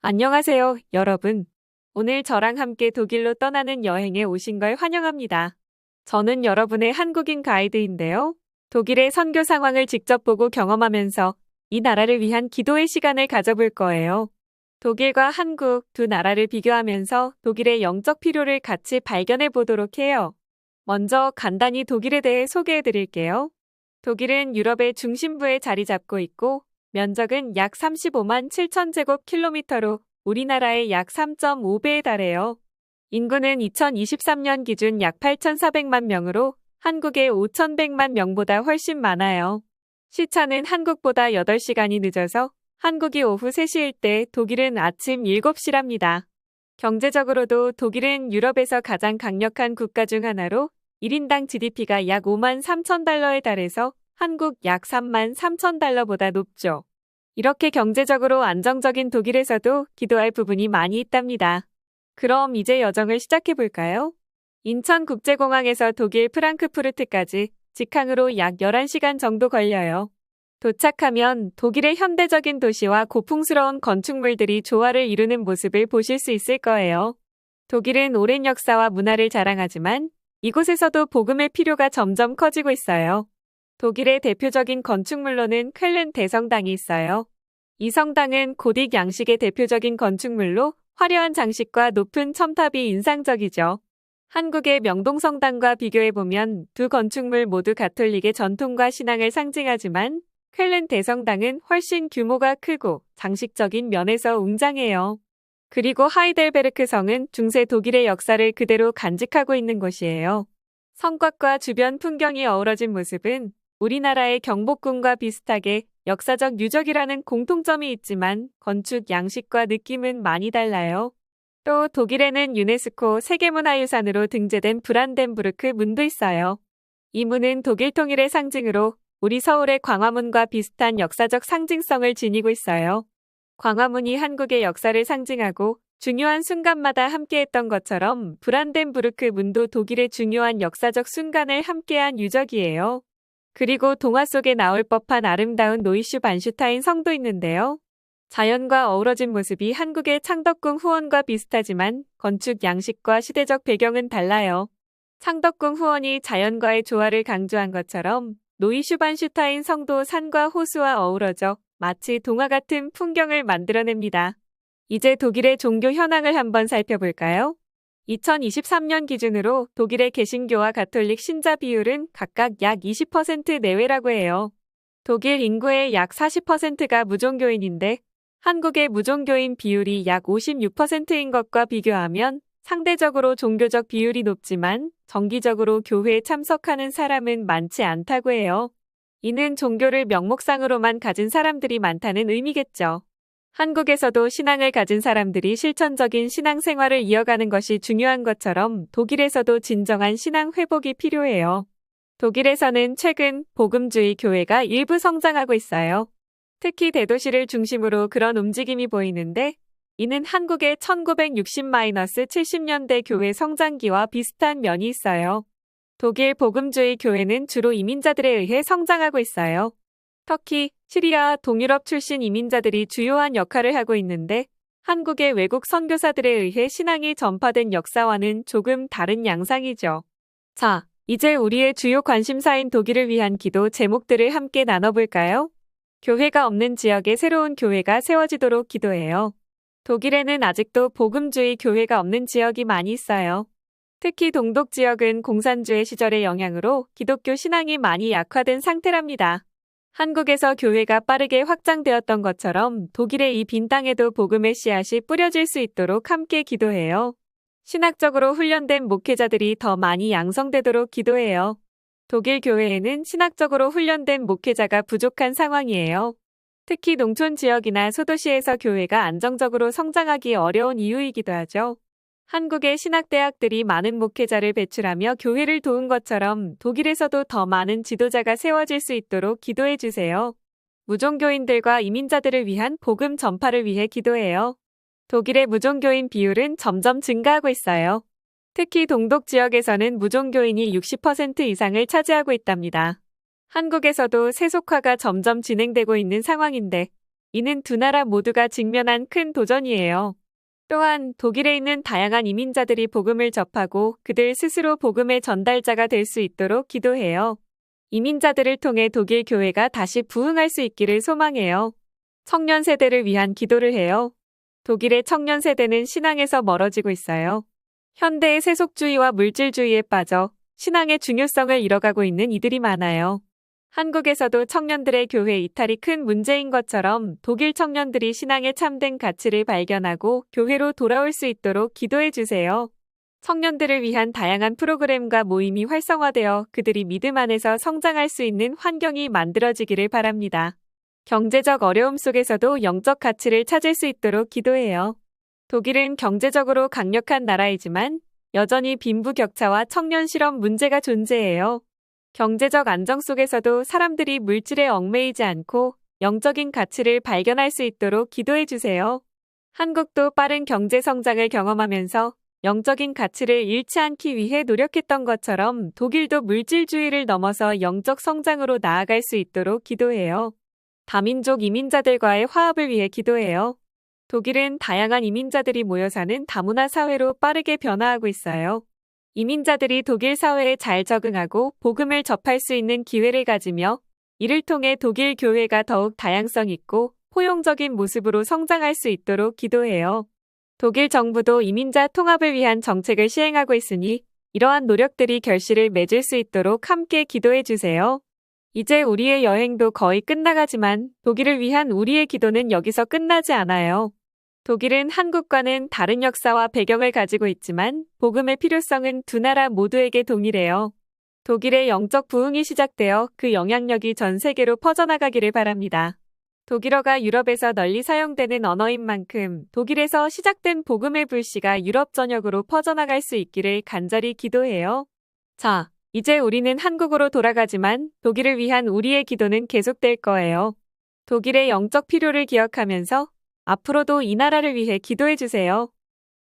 안녕하세요, 여러분. 오늘 저랑 함께 독일로 떠나는 여행에 오신 걸 환영합니다. 저는 여러분의 한국인 가이드인데요. 독일의 선교 상황을 직접 보고 경험하면서 이 나라를 위한 기도의 시간을 가져볼 거예요. 독일과 한국 두 나라를 비교하면서 독일의 영적 필요를 같이 발견해 보도록 해요. 먼저 간단히 독일에 대해 소개해 드릴게요. 독일은 유럽의 중심부에 자리 잡고 있고 면적은 약 35만 7천 제곱킬로미터로 우리나라의 약 3.5배에 달해요. 인구는 2023년 기준 약 8,400만 명으로 한국의 5,100만 명보다 훨씬 많아요. 시차는 한국보다 8시간이 늦어서 한국이 오후 3시일 때 독일은 아침 7시랍니다. 경제적으로도 독일은 유럽에서 가장 강력한 국가 중 하나로 1인당 GDP가 약 5만 3천 달러에 달해서 한국 약 3만 3천 달러보다 높죠. 이렇게 경제적으로 안정적인 독일에서도 기도할 부분이 많이 있답니다. 그럼 이제 여정을 시작해 볼까요? 인천국제공항에서 독일 프랑크푸르트까지 직항으로 약 11시간 정도 걸려요. 도착하면 독일의 현대적인 도시와 고풍스러운 건축물들이 조화를 이루는 모습을 보실 수 있을 거예요. 독일은 오랜 역사와 문화를 자랑하지만 이곳에서도 복음의 필요가 점점 커지고 있어요. 독일의 대표적인 건축물로는 쾰른 대성당이 있어요. 이 성당은 고딕 양식의 대표적인 건축물로 화려한 장식과 높은 첨탑이 인상적이죠. 한국의 명동성당과 비교해보면 두 건축물 모두 가톨릭의 전통과 신앙을 상징하지만 쾰른 대성당은 훨씬 규모가 크고 장식적인 면에서 웅장해요. 그리고 하이델베르크 성은 중세 독일의 역사를 그대로 간직하고 있는 곳이에요. 성곽과 주변 풍경이 어우러진 모습은 우리나라의 경복궁과 비슷하게 역사적 유적이라는 공통점이 있지만 건축 양식과 느낌은 많이 달라요. 또 독일에는 유네스코 세계문화유산으로 등재된 브란덴부르크 문도 있어요. 이 문은 독일 통일의 상징으로 우리 서울의 광화문과 비슷한 역사적 상징성을 지니고 있어요. 광화문이 한국의 역사를 상징하고 중요한 순간마다 함께했던 것처럼 브란덴부르크 문도 독일의 중요한 역사적 순간을 함께한 유적이에요. 그리고 동화 속에 나올 법한 아름다운 노이슈 반슈타인 성도 있는데요. 자연과 어우러진 모습이 한국의 창덕궁 후원과 비슷하지만 건축 양식과 시대적 배경은 달라요. 창덕궁 후원이 자연과의 조화를 강조한 것처럼 노이슈반슈타인 성도 산과 호수와 어우러져 마치 동화 같은 풍경을 만들어냅니다. 이제 독일의 종교 현황을 한번 살펴볼까요? 2023년 기준으로 독일의 개신교와 가톨릭 신자 비율은 각각 약 20% 내외라고 해요. 독일 인구의 약 40%가 무종교인인데 한국의 무종교인 비율이 약 56%인 것과 비교하면 상대적으로 종교적 비율이 높지만 정기적으로 교회에 참석하는 사람은 많지 않다고 해요. 이는 종교를 명목상으로만 가진 사람들이 많다는 의미겠죠. 한국에서도 신앙을 가진 사람들이 실천적인 신앙생활을 이어가는 것이 중요한 것처럼 독일에서도 진정한 신앙 회복이 필요해요. 독일에서는 최근 복음주의 교회가 일부 성장하고 있어요. 특히 대도시를 중심으로 그런 움직임이 보이는데 이는 한국의 1960-70년대 교회 성장기와 비슷한 면이 있어요. 독일 복음주의 교회는 주로 이민자들에 의해 성장하고 있어요. 터키, 시리아, 동유럽 출신 이민자들이 주요한 역할을 하고 있는데 한국의 외국 선교사들에 의해 신앙이 전파된 역사와는 조금 다른 양상이죠. 자, 이제 우리의 주요 관심사인 독일을 위한 기도 제목들을 함께 나눠볼까요? 교회가 없는 지역에 새로운 교회가 세워지도록 기도해요. 독일에는 아직도 복음주의 교회가 없는 지역이 많이 있어요. 특히 동독 지역은 공산주의 시절의 영향으로 기독교 신앙이 많이 약화된 상태랍니다. 한국에서 교회가 빠르게 확장되었던 것처럼 독일의 이 빈 땅에도 복음의 씨앗이 뿌려질 수 있도록 함께 기도해요. 신학적으로 훈련된 목회자들이 더 많이 양성되도록 기도해요. 독일 교회에는 신학적으로 훈련된 목회자가 부족한 상황이에요. 특히 농촌 지역이나 소도시에서 교회가 안정적으로 성장하기 어려운 이유이기도 하죠. 한국의 신학대학들이 많은 목회자를 배출하며 교회를 도운 것처럼 독일에서도 더 많은 지도자가 세워질 수 있도록 기도해 주세요. 무종교인들과 이민자들을 위한 복음 전파를 위해 기도해요. 독일의 무종교인 비율은 점점 증가하고 있어요. 특히 동독 지역에서는 무종교인이 60% 이상을 차지하고 있답니다. 한국에서도 세속화가 점점 진행되고 있는 상황인데 이는 두 나라 모두가 직면한 큰 도전이에요. 또한 독일에 있는 다양한 이민자들이 복음을 접하고 그들 스스로 복음의 전달자가 될 수 있도록 기도해요. 이민자들을 통해 독일 교회가 다시 부흥할 수 있기를 소망해요. 청년 세대를 위한 기도를 해요. 독일의 청년 세대는 신앙에서 멀어지고 있어요. 현대의 세속주의와 물질주의에 빠져 신앙의 중요성을 잃어가고 있는 이들이 많아요. 한국에서도 청년들의 교회 이탈이 큰 문제인 것처럼 독일 청년들이 신앙의 참된 가치를 발견하고 교회로 돌아올 수 있도록 기도해 주세요. 청년들을 위한 다양한 프로그램과 모임이 활성화되어 그들이 믿음 안에서 성장할 수 있는 환경이 만들어지기를 바랍니다. 경제적 어려움 속에서도 영적 가치를 찾을 수 있도록 기도해요. 독일은 경제적으로 강력한 나라이지만 여전히 빈부격차와 청년 실업 문제가 존재해요. 경제적 안정 속에서도 사람들이 물질에 얽매이지 않고 영적인 가치를 발견할 수 있도록 기도해 주세요. 한국도 빠른 경제 성장을 경험하면서 영적인 가치를 잃지 않기 위해 노력했던 것처럼 독일도 물질주의를 넘어서 영적 성장으로 나아갈 수 있도록 기도해요. 다민족 이민자들과의 화합을 위해 기도해요. 독일은 다양한 이민자들이 모여 사는 다문화 사회로 빠르게 변화하고 있어요. 이민자들이 독일 사회에 잘 적응하고 복음을 접할 수 있는 기회를 가지며 이를 통해 독일 교회가 더욱 다양성 있고 포용적인 모습으로 성장할 수 있도록 기도해요. 독일 정부도 이민자 통합을 위한 정책을 시행하고 있으니 이러한 노력들이 결실을 맺을 수 있도록 함께 기도해 주세요. 이제 우리의 여행도 거의 끝나가지만 독일을 위한 우리의 기도는 여기서 끝나지 않아요. 독일은 한국과는 다른 역사와 배경을 가지고 있지만 복음의 필요성은 두 나라 모두에게 동일해요. 독일의 영적 부흥이 시작되어 그 영향력이 전 세계로 퍼져나가기를 바랍니다. 독일어가 유럽에서 널리 사용되는 언어인 만큼 독일에서 시작된 복음의 불씨가 유럽 전역으로 퍼져나갈 수 있기를 간절히 기도해요. 자, 이제 우리는 한국으로 돌아가지만 독일을 위한 우리의 기도는 계속될 거예요. 독일의 영적 필요를 기억하면서 앞으로도 이 나라를 위해 기도해 주세요.